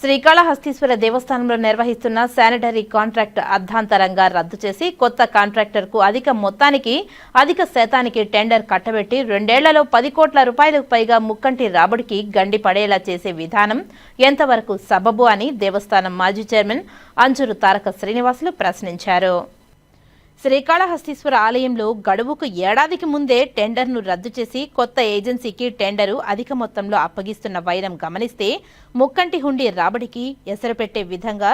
శ్రీకాళహస్తీశ్వర దేవస్థానంలో నిర్వహిస్తున్న sanitary contract అర్ధాంతరంగా రద్దు చేసి కొత్త కాంట్రాక్టర్కు అధిక మొత్తానికి అధిక శాతానికి టెండర్ కట్టబెట్టి రెండేళ్ళలో పది కోట్ల రూపాయలకు పైగా ముక్కంటి రాబడికి గండి పడేలా చేసే విధానం ఎంతవరకు సబబు అని దేవస్థానం మాజీ చైర్మన్ అంజురు తారక శ్రీనివాసులు ప్రశ్నించారు. శ్రీకాళహస్తీశ్వర ఆలయంలో గడువుకు ఏడాదికి ముందే టెండర్ను రద్దు చేసి కొత్త ఏజెన్సీకి టెండరు అధిక మొత్తంలో అప్పగిస్తున్న వైరం గమనిస్తే ముక్కంటి హుండీ రాబడికి ఎసరపెట్టే విధంగా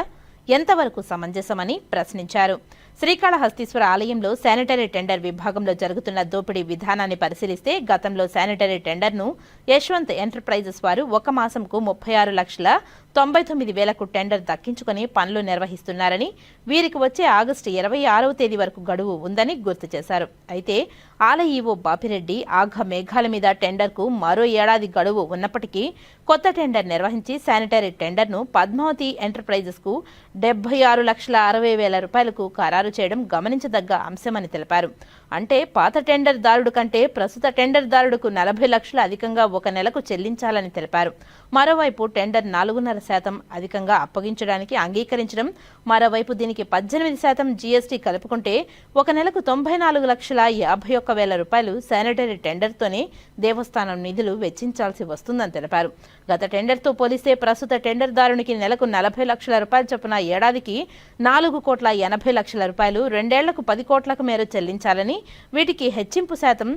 ఎంతవరకు సమంజసమని ప్రశ్నించారు. శ్రీకాళహస్తీశ్వర ఆలయంలో శానిటరీ టెండర్ విభాగంలో జరుగుతున్న దోపిడీ విధానాన్ని పరిశీలిస్తే గతంలో శానిటరీ టెండర్ను యశ్వంత్ ఎంటర్ప్రైజెస్ వారు ఒక మాసంకు ముప్పై ఆరు లక్షల తొంభై తొమ్మిది వేలకు టెండర్ దక్కించుకుని పనులు నిర్వహిస్తున్నారని వీరికి వచ్చే ఆగస్టు ఇరవై ఆరవ తేదీ వరకు గడువు ఉందని గుర్తు చేశారు. అయితే ఆలయ ఈవో బాపిరెడ్డి ఆఘ మేఘాల మీద టెండర్కు మరో ఏడాది గడువు ఉన్నప్పటికీ కొత్త టెండర్ నిర్వహించి శానిటరీ టెండర్ను పద్మావతి ఎంటర్ప్రైజెస్కు డెబ్బై ఆరు లక్షల అరవై వేల రూపాయలకు ఖరారు చేయడం గమనించదగ్గ అంశమని తెలిపారు. అంటే పాత టెండర్ దారుడు కంటే ప్రస్తుత టెండర్ దారుడుకు నలభై లక్షలు అధికంగా ఒక నెలకు చెల్లించాలని తెలిపారు. మరోవైపు టెండర్ నాలుగున్నర శాతం అధికంగా అప్పగించడానికి అంగీకరించడం మరోవైపు దీనికి పద్దెనిమిది శాతం జీఎస్టీ కలుపుకుంటే ఒక నెలకు తొంభై నాలుగు లక్షల యాభై ఒక్క వేల రూపాయలు శానిటరీ టెండర్తోనే దేవస్థానం నిధులు వెచ్చించాల్సి వస్తుందని తెలిపారు. గత టెండర్తో పోలిస్తే ప్రస్తుత టెండర్దారునికి నెలకు నలభై లక్షల రూపాయల చొప్పున ఏడాదికి నాలుగు కోట్ల ఎనభై లక్షల రూపాయలు రెండేళ్ళకు పది కోట్లకు మేర చెల్లించాలని వీటికి హెచ్చింపు శాతం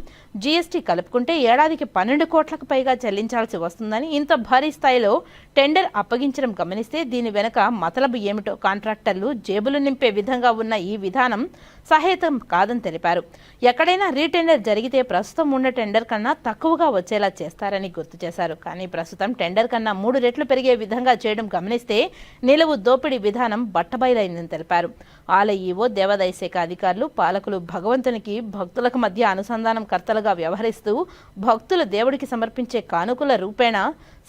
జీఎస్టీ కలుపుకుంటే ఏడాదికి పన్నెండు కోట్లకు పైగా చెల్లించాల్సి వస్తుందని ఇంత భారీ స్థాయిలో టెండర్ అప్పగించడం గమనిస్తే దీని వెనుక మతలబు ఏమిటో కాంట్రాక్టర్లు జేబులు నింపే విధంగా ఉన్న ఈ విధానం సహేతం కాదని తెలిపారు. ఎక్కడైనా రీటెండర్ జరిగితే ప్రస్తుతం ఉన్న టెండర్ కన్నా తక్కువగా వచ్చేలా చేస్తారని గుర్తు చేశారు. కానీ ప్రస్తుతం టెండర్ కన్నా మూడు రెట్లు పెరిగే విధంగా చేయడం గమనిస్తే నిలువు దోపిడీ విధానం బట్టబయలైందని తెలిపారు. ఆలయ ఈవో దేవాదాయ శాఖ అధికారులు పాలకులు భగవంతునికి భక్తులకు మధ్య అనుసంధానం కర్తలుగా వ్యవహరిస్తూ భక్తులు దేవుడికి సమర్పించే కానుకల రూపేణ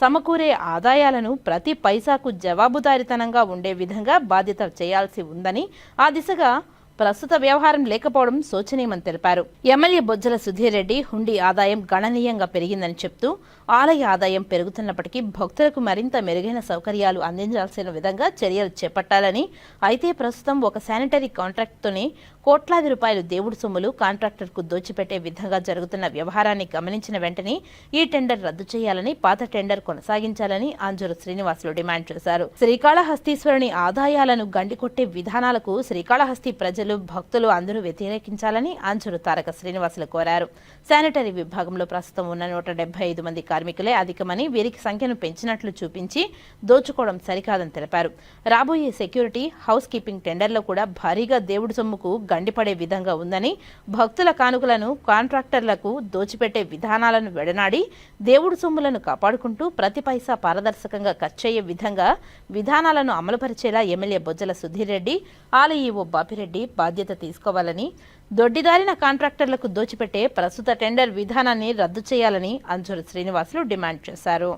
సమకూరే ఆదాయాలను ప్రతి పైసాకు జవాబుదారితనంగా ఉండే విధంగా బాధ్యత చేయాల్సి ఉందని ఆ దిశగా ప్రస్తుత వ్యవహారం లేకపోవడం శోచనీయమని తెలిపారు. ఎమ్మెల్యే బొజ్జల సుధీర్ రెడ్డి హుండీ ఆదాయం గణనీయంగా పెరిగిందని చెప్తూ ఆలయ ఆదాయం పెరుగుతున్నప్పటికీ భక్తులకు మరింత మెరుగైన సౌకర్యాలు అందించాల్సిన విధంగా చర్యలు చేపట్టాలని అయితే ప్రస్తుతం ఒక శానిటరీ కాంట్రాక్ట్తోనే కోట్లాది రూపాయలు దేవుడు సొమ్ములు కాంట్రాక్టర్కు దోచిపెట్టే విధంగా జరుగుతున్న వ్యవహారాన్ని గమనించిన వెంటనే ఈ టెండర్ రద్దు చేయాలని పాత టెండర్ కొనసాగించాలని ఆంజూరు శ్రీనివాసులు డిమాండ్ చేశారు. శ్రీకాళహస్తీశ్వరుని ఆదాయాలను గండికొట్టే విధానాలకు శ్రీకాళహస్తి ప్రజలు భక్తులు అందరూ వ్యతిరేకించాలని అంచురు తారక శ్రీనివాసులు కోరారు. శానిటరీ విభాగంలో ప్రస్తుతం ఉన్న నూట డెబ్బై ఐదు మంది కార్మికులే అధికమని వీరికి సంఖ్యను పెంచినట్లు చూపించి దోచుకోవడం సరికాదని తెలిపారు. రాబోయే సెక్యూరిటీ హౌస్ కీపింగ్ టెండర్లో కూడా భారీగా దేవుడి సొమ్ముకు గండిపడే విధంగా ఉందని భక్తుల కానుకలను కాంట్రాక్టర్లకు దోచిపెట్టే విధానాలను వెడనాడి దేవుడి సొమ్ములను కాపాడుకుంటూ ప్రతి పైసా పారదర్శకంగా ఖర్చయ్యే విధంగా విధానాలను అమలుపరిచేలా ఎమ్మెల్యే బొజ్జల సుధీర్ రెడ్డి ఆలయ బాపిరెడ్డి బాధ్యత తీసుకోవాలని దొడ్డిదారిన కాంట్రాక్టర్లకు దోచిపెట్టే ప్రస్తుత టెండర్ విధానాన్ని రద్దు చేయాలని అంజూరు శ్రీనివాసులు డిమాండ్ చేశారు.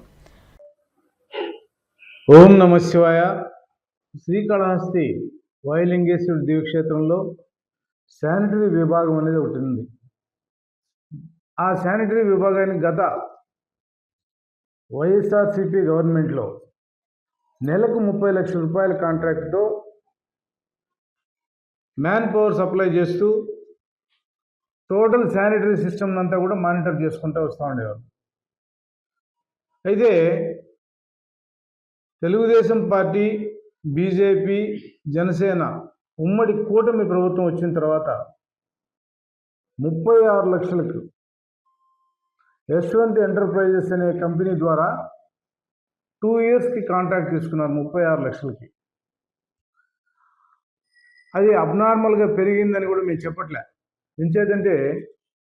ఓం నమ శివాయ. శ్రీకాళహస్తి వైలింగేశ్వరుడు దివ్యక్షేత్రంలో శానిటరీ విభాగం అనేది ఒకటి ఉంది. ఆ శానిటరీ విభాగాన్ని గత వైఎస్ఆర్సిపి గవర్నమెంట్లో నెలకు ముప్పై లక్షల రూపాయల కాంట్రాక్ట్తో మ్యాన్ పవర్ సప్లై చేస్తూ టోటల్ శానిటరీ సిస్టమ్ అంతా కూడా మానిటర్ చేసుకుంటూ వస్తూ ఉండేవారు. అయితే తెలుగుదేశం పార్టీ బీజేపీ జనసేన ఉమ్మడి కూటమి ప్రభుత్వం వచ్చిన తర్వాత ముప్పై ఆరు లక్షలకు యశ్వంత్ ఎంటర్ప్రైజెస్ అనే కంపెనీ ద్వారా టూ ఇయర్స్కి కాంట్రాక్ట్ తీసుకున్నారు ముప్పై ఆరు లక్షలకి. అది అబ్నార్మల్గా పెరిగిందని కూడా మేము చెప్పట్లే. ఎంచేతంటే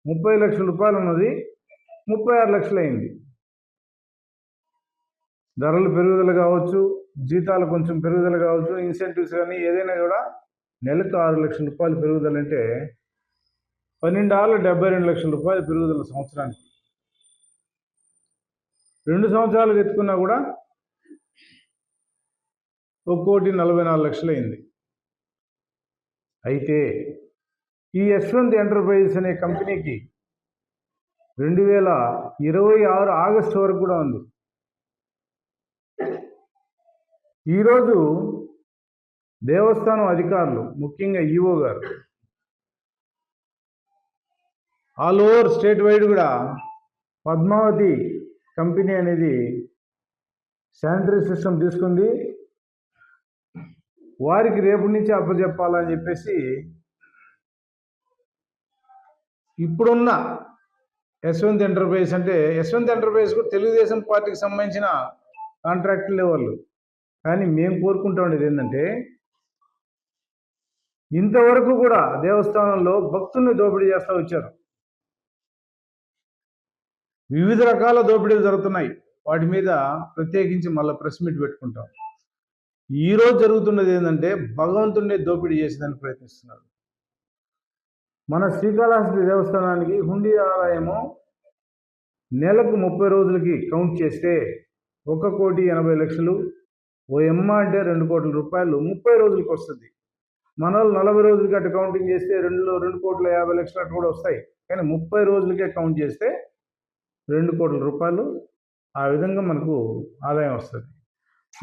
ముప్పై లక్షల రూపాయలు ఉన్నది ముప్పై ఆరు లక్షలు అయింది ధరలు పెరుగుదల కావచ్చు జీతాలు కొంచెం పెరుగుదల కావచ్చు ఇన్సెంటివ్స్ కానీ ఏదైనా కూడా నెలకు ఆరు లక్షల రూపాయలు పెరుగుదల అంటే పన్నెండు ఆరు డెబ్బై రెండు లక్షల రూపాయలు పెరుగుదల సంవత్సరానికి. రెండు సంవత్సరాలు ఎత్తుకున్నా కూడా ఒక కోటి నలభై నాలుగు లక్షలు అయింది అయితే ఈ యశ్వంత్ ఎంటర్ప్రైజెస్ అనే కంపెనీకి రెండు వేల ఇరవై ఆరు ఆగస్టు వరకు కూడా ఉంది. ఈరోజు దేవస్థానం అధికారులు ముఖ్యంగా ఈఓ గారు ఆల్ ఓవర్ స్టేట్ వైడ్ కూడా పద్మావతి కంపెనీ అనేది శానిటరీ సిస్టమ్ తీసుకుంది. వారికి రేపు నుంచి అప్పచెప్పాలని చెప్పేసి ఇప్పుడున్న యశ్వంత్ ఎంటర్ప్రైజ్ అంటే యశ్వంత్ ఎంటర్ప్రైజ్కు కూడా తెలుగుదేశం పార్టీకి సంబంధించిన కాంట్రాక్టులే వాళ్ళు కానీ మేము కోరుకుంటా ఉండేది ఏంటంటే ఇంతవరకు కూడా దేవస్థానంలో భక్తుల్ని దోపిడీ చేస్తూ వచ్చారు. వివిధ రకాల దోపిడీలు జరుగుతున్నాయి. వాటి మీద ప్రత్యేకించి మళ్ళీ ప్రెస్ మీట్ పెట్టుకుంటాం. ఈరోజు జరుగుతున్నది ఏంటంటే భగవంతుడే దోపిడీ చేసేదానికి ప్రయత్నిస్తున్నారు. మన శ్రీకాళహస్తి దేవస్థానానికి హుండీ ఆదాయము నెలకు ముప్పై రోజులకి కౌంట్ చేస్తే ఒక కోటి ఎనభై లక్షలు ఓ ఎమ్మ అంటే రెండు కోట్ల రూపాయలు ముప్పై రోజులకి వస్తుంది. మన వాళ్ళు నలభై రోజులకి అటు కౌంటింగ్ చేస్తే రెండు రెండు కోట్ల యాభై లక్షలు అటు కూడా వస్తాయి. కానీ ముప్పై రోజులకే కౌంట్ చేస్తే రెండు కోట్ల రూపాయలు ఆ విధంగా మనకు ఆదాయం వస్తుంది.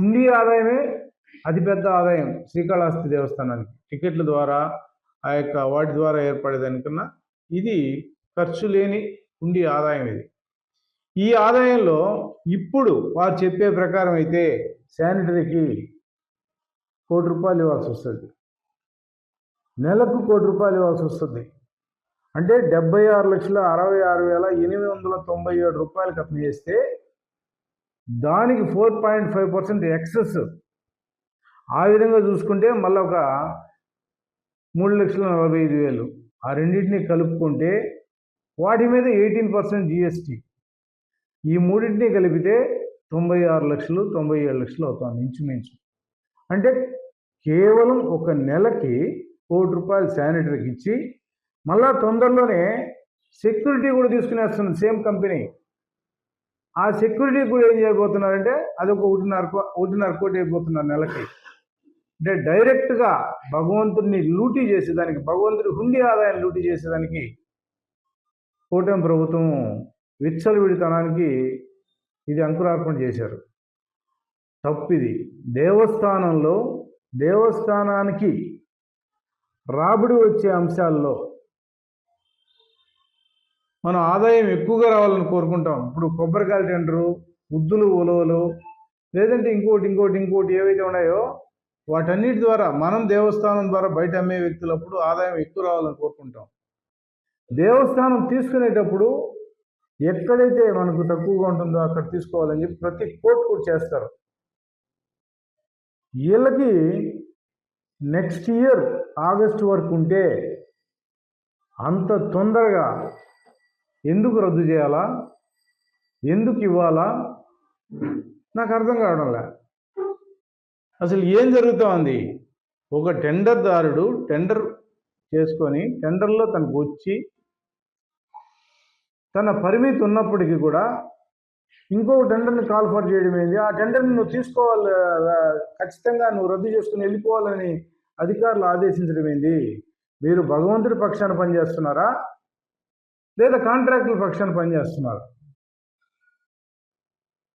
హుండీ ఆదాయమే అతిపెద్ద ఆదాయం శ్రీకాళహస్తి దేవస్థానానికి. టికెట్ల ద్వారా ఆ యొక్క వాటి ద్వారా ఏర్పడేదానికన్నా ఇది ఖర్చు లేని ఉండి ఆదాయం ఇది. ఈ ఆదాయంలో ఇప్పుడు వారు చెప్పే ప్రకారం అయితే శానిటరీకి కోటి రూపాయలు ఇవ్వాల్సి వస్తుంది. నెలకు కోటి రూపాయలు ఇవ్వాల్సి వస్తుంది. అంటే డెబ్బై ఆరు లక్షల అరవై ఆరు వేల ఎనిమిది వందల తొంభై ఏడు రూపాయలు ఖర్చు చేస్తే దానికి four point five percent excess ఆ విధంగా చూసుకుంటే మళ్ళీ ఒక మూడు లక్షల నలభై ఐదు వేలు. ఆ రెండింటిని కలుపుకుంటే వాటి మీద ఎయిటీన్ పర్సెంట్ జిఎస్టీ. ఈ మూడింటిని కలిపితే తొంభై ఆరు లక్షలు తొంభై ఏడు లక్షలు అవుతుంది ఇంచుమించు. అంటే కేవలం ఒక నెలకి కోటి రూపాయలు శానిటరీకి ఇచ్చి మళ్ళా తొందరలోనే సెక్యూరిటీ కూడా తీసుకునేస్తుంది సేమ్ కంపెనీ. ఆ సెక్యూరిటీ కూడా ఏం చేయబోతున్నారంటే అది ఒక ఒకటిన్నర కో- ఒకటిన్నర కోటి అయిపోతున్నారు నెలకి. అంటే డైరెక్ట్గా భగవంతుడిని లూటీ చేసేదానికి భగవంతుడి హుండీ ఆదాయాన్ని లూటీ చేసేదానికి కూటమి ప్రభుత్వం విచ్చలవిడితనానికి ఇది అంకురార్పణ చేశారు. తప్పిది. దేవస్థానంలో దేవస్థానానికి రాబడి వచ్చే అంశాల్లో మనం ఆదాయం ఎక్కువగా రావాలని కోరుకుంటాం. ఇప్పుడు కొబ్బరికాయలు టెండరు ఉద్దులు ఉలవలు లేదంటే ఇంకోటి ఇంకోటి ఇంకోటి ఏవైతే ఉన్నాయో వాటన్నిటి ద్వారా మనం దేవస్థానం ద్వారా బయట అమ్మే వ్యక్తులప్పుడు ఆదాయం ఎక్కువ రావాలని కోరుకుంటాం. దేవస్థానం తీసుకునేటప్పుడు ఎక్కడైతే మనకు తక్కువగా ఉంటుందో అక్కడ తీసుకోవాలని చెప్పి ప్రతి కోర్టు కూడా చేస్తారు. వీళ్ళకి నెక్స్ట్ ఇయర్ ఆగస్ట్ వరకు ఉంటే అంత తొందరగా ఎందుకు రద్దు చేయాలా? ఎందుకు ఇవ్వాలా? నాకు అర్థం కావడంలే. అసలు ఏం జరుగుతోంది ఒక టెండర్దారుడు టెండర్ చేసుకొని టెండర్లో తనకు వచ్చి తన పరిమితి ఉన్నప్పటికీ కూడా ఇంకో టెండర్ని కాల్ ఫర్ చేయడం ఏంది? ఆ టెండర్ని నువ్వు తీసుకోవాలి ఖచ్చితంగా నువ్వు రద్దు చేసుకుని వెళ్ళిపోవాలని అధికారులు ఆదేశించడం ఏంది? మీరు భగవంతుడి పక్షాన పనిచేస్తున్నారా? లేదా కాంట్రాక్టుల పక్షాన పనిచేస్తున్నారా?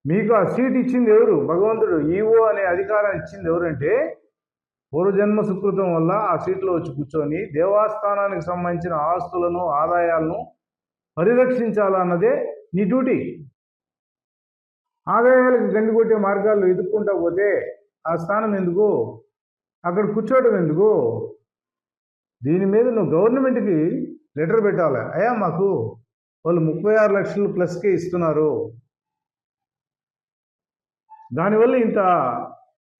మీకు ఆ సీట్ ఇచ్చింది ఎవరు? భగవంతుడు. ఈఓ అనే అధికారం ఇచ్చింది ఎవరంటే పూర్వజన్మ సుకృతం వల్ల ఆ సీట్లో వచ్చి కూర్చొని దేవస్థానానికి సంబంధించిన ఆస్తులను ఆదాయాలను పరిరక్షించాలన్నదే నీ డ్యూటీ. ఆదాయాలకు గండి కొట్టే మార్గాల్లో ఎదుర్కొంటా పోతే ఆ స్థానం ఎందుకు? అక్కడ కూర్చోవడం ఎందుకు? దీని మీద నువ్వు గవర్నమెంట్కి లెటర్ పెట్టాలి. అయ్యా మాకు వాళ్ళు ముప్పై ఆరు లక్షలు ప్లస్కే ఇస్తున్నారు. దానివల్ల ఇంత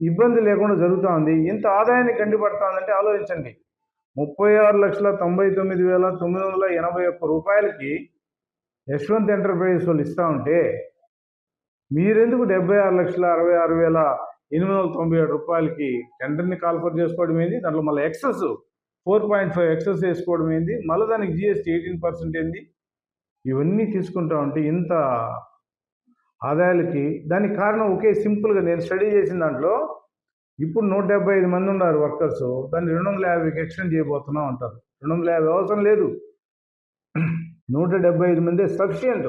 ఇబ్బంది లేకుండా జరుగుతూ ఉంది. ఇంత ఆదాయాన్ని గండిపడతా ఆలోచించండి. ముప్పై ఆరు లక్షల తొంభై తొమ్మిది వేల తొమ్మిది వందల ఎనభై ఒక్క రూపాయలకి యశ్వంత్ ఎంటర్ప్రైజెస్ వాళ్ళు ఇస్తూ ఉంటే మీరెందుకు డెబ్బై ఆరు లక్షల అరవై ఆరు వేల ఎనిమిది వందల తొంభై ఏడు రూపాయలకి టెండర్ని కాల్ఫర్ చేసుకోవడం ఏంది? దాంట్లో మళ్ళీ excess four point five excess వేసుకోవడం ఏంది? మళ్ళీ దానికి జిఎస్టీ ఎయిటీన్ పర్సెంట్ ఏంది? ఇవన్నీ తీసుకుంటా ఉంటే ఇంత ఆదాయాలకి దానికి కారణం ఒకే సింపుల్గా నేను స్టడీ చేసిన దాంట్లో ఇప్పుడు నూట డెబ్బై ఐదు మంది ఉన్నారు వర్కర్స్ దాన్ని రెండు వందల యాభైకి ఎక్స్టెండ్ చేయబోతున్నాం అంటారు. రెండు వందల యాభై అవసరం లేదు. నూట డెబ్బై ఐదు మంది సఫిషియంట్.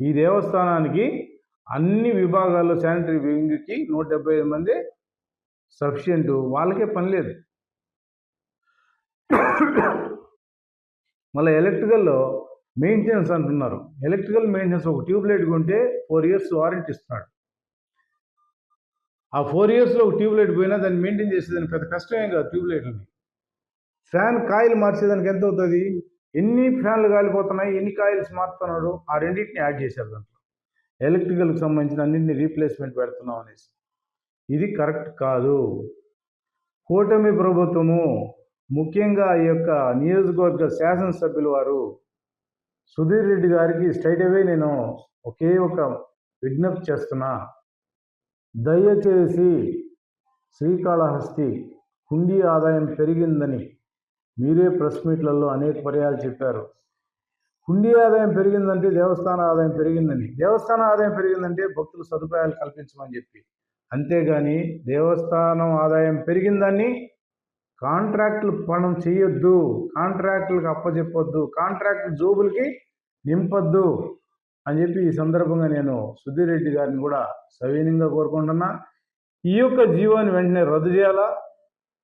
ఈ దేవస్థానానికి అన్ని విభాగాల్లో శానిటరీ వింగ్కి నూట డెబ్బై ఐదు మంది సఫిషియంట్. వాళ్ళకే పని లేదు. మళ్ళీ ఎలక్ట్రికల్లో మెయింటెనెన్స్ అంటున్నారు. ఎలక్ట్రికల్ మెయింటెనెన్స్ ఒక ట్యూబ్ లైట్ కొంటే ఫోర్ ఇయర్స్ వారంటీ ఇస్తున్నాడు ఆ ఫోర్ ఇయర్స్లో ఒక ట్యూబ్ లైట్ పోయినా దాన్ని మెయింటైన్ చేసేదానికి పెద్ద కష్టమేం కాదు ట్యూబ్లైట్లని. ఫ్యాన్ కాయిల్ మార్చేదానికి ఎంత అవుతుంది? ఎన్ని ఫ్యాన్లు కాలిపోతున్నాయి? ఎన్ని కాయిల్స్ మారుతున్నాడు ఆ రెండింటిని యాడ్ చేశారు దాంట్లో. ఎలక్ట్రికల్కి సంబంధించిన అన్నింటిని రీప్లేస్మెంట్ పెడుతున్నాం అనేసి. ఇది కరెక్ట్ కాదు. కూటమి ప్రభుత్వము ముఖ్యంగా ఈ యొక్క నియోజకవర్గ శాసనసభ్యుల వారు సుధీర్ రెడ్డి గారికి స్ట్రైట్ అవే నేను ఒకే ఒక విజ్ఞప్తి చేస్తున్నా. దయచేసి శ్రీకాళహస్తి హుండీ ఆదాయం పెరిగిందని మీరే ప్రెస్ మీట్లలో అనేక పర్యాలు చెప్పారు. హుండీ ఆదాయం పెరిగిందంటే దేవస్థాన ఆదాయం పెరిగిందని. దేవస్థాన ఆదాయం పెరిగిందంటే భక్తులు సదుపాయాలు కల్పించమని చెప్పి. అంతేగాని దేవస్థానం ఆదాయం పెరిగిందని కాంట్రాక్టులు పణం చేయొద్దు కాంట్రాక్టులకు అప్పచెప్పొద్దు కాంట్రాక్ట్ జోబులకి నింపొద్దు అని చెప్పి ఈ సందర్భంగా నేను సుధీర్ రెడ్డి గారిని కూడా సవీనంగా కోరుకుంటున్నా. ఈ యొక్క జీవోని వెంటనే రద్దు చేయాలా?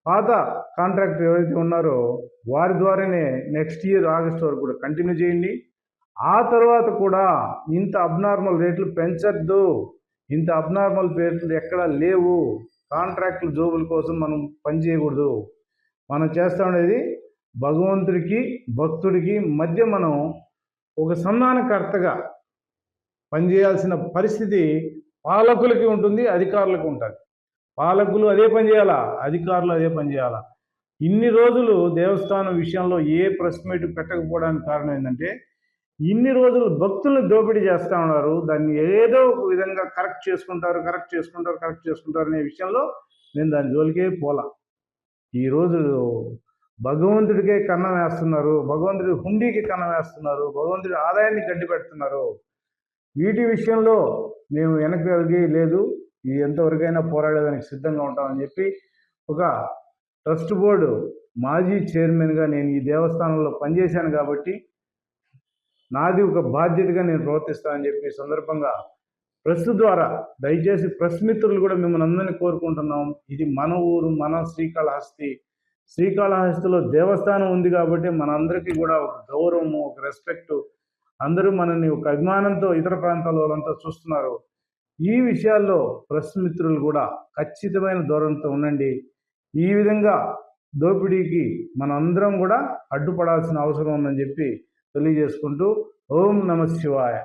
పాత కాంట్రాక్టర్ ఎవరైతే ఉన్నారో వారి ద్వారానే నెక్స్ట్ ఇయర్ ఆగస్ట్ వరకు కూడా కంటిన్యూ చేయండి. ఆ తర్వాత కూడా ఇంత అబ్నార్మల్ రేట్లు పెంచద్దు. ఇంత అబ్నార్మల్ రేట్లు ఎక్కడా లేవు. కాంట్రాక్టుల జోబుల కోసం మనం పని చేయకూడదు. మనం చేస్తా ఉండేది భగవంతుడికి భక్తుడికి మధ్య మనం ఒక సంధానకర్తగా పనిచేయాల్సిన పరిస్థితి పాలకులకి ఉంటుంది అధికారులకు ఉంటుంది. పాలకులు అదే పని చేయాలా? అధికారులు అదే పని చేయాలా? ఇన్ని రోజులు దేవస్థానం విషయంలో ఏ ప్రెస్ మీట్ పెట్టకపోవడానికి కారణం ఏంటంటే ఇన్ని రోజులు భక్తులను దోపిడీ చేస్తూ ఉన్నారు దాన్ని ఏదో ఒక విధంగా కరెక్ట్ చేసుకుంటారు కరెక్ట్ చేసుకుంటారు కరెక్ట్ చేసుకుంటారు అనే విషయంలో నేను దాని జోలికే పోలా. ఈరోజు భగవంతుడికే కన్నం వేస్తున్నారు భగవంతుడి హుండీకి కన్నం వేస్తున్నారు భగవంతుడి ఆదాయాన్ని గడ్డి పెడుతున్నారు. వీటి విషయంలో మేము వెనక్కి లేదు ఇది ఎంతవరకైనా పోరాడేదానికి సిద్ధంగా ఉంటామని చెప్పి ఒక ట్రస్ట్ బోర్డు మాజీ చైర్మన్గా నేను ఈ దేవస్థానంలో పనిచేశాను కాబట్టి నాది ఒక బాధ్యతగా నేను ప్రవర్తిస్తానని చెప్పి సందర్భంగా ప్రెస్ ద్వారా దయచేసి ప్రెస్ మిత్రులు కూడా మిమ్మల్ని అందరినీ కోరుకుంటున్నాం. ఇది మన ఊరు మన శ్రీకాళహస్తి. శ్రీకాళహస్తిలో దేవస్థానం ఉంది కాబట్టి మనందరికీ కూడా ఒక గౌరవము ఒక రెస్పెక్ట్. అందరూ మనల్ని ఒక అభిమానంతో ఇతర ప్రాంతాల వాళ్ళంతా చూస్తున్నారు. ఈ విషయాల్లో ప్రెస్ మిత్రులు కూడా ఖచ్చితమైన ధోరణితో ఉండండి. ఈ విధంగా దోపిడీకి మనందరం కూడా అడ్డుపడాల్సిన అవసరం ఉందని చెప్పి తెలియజేసుకుంటూ ఓం నమ శివాయ.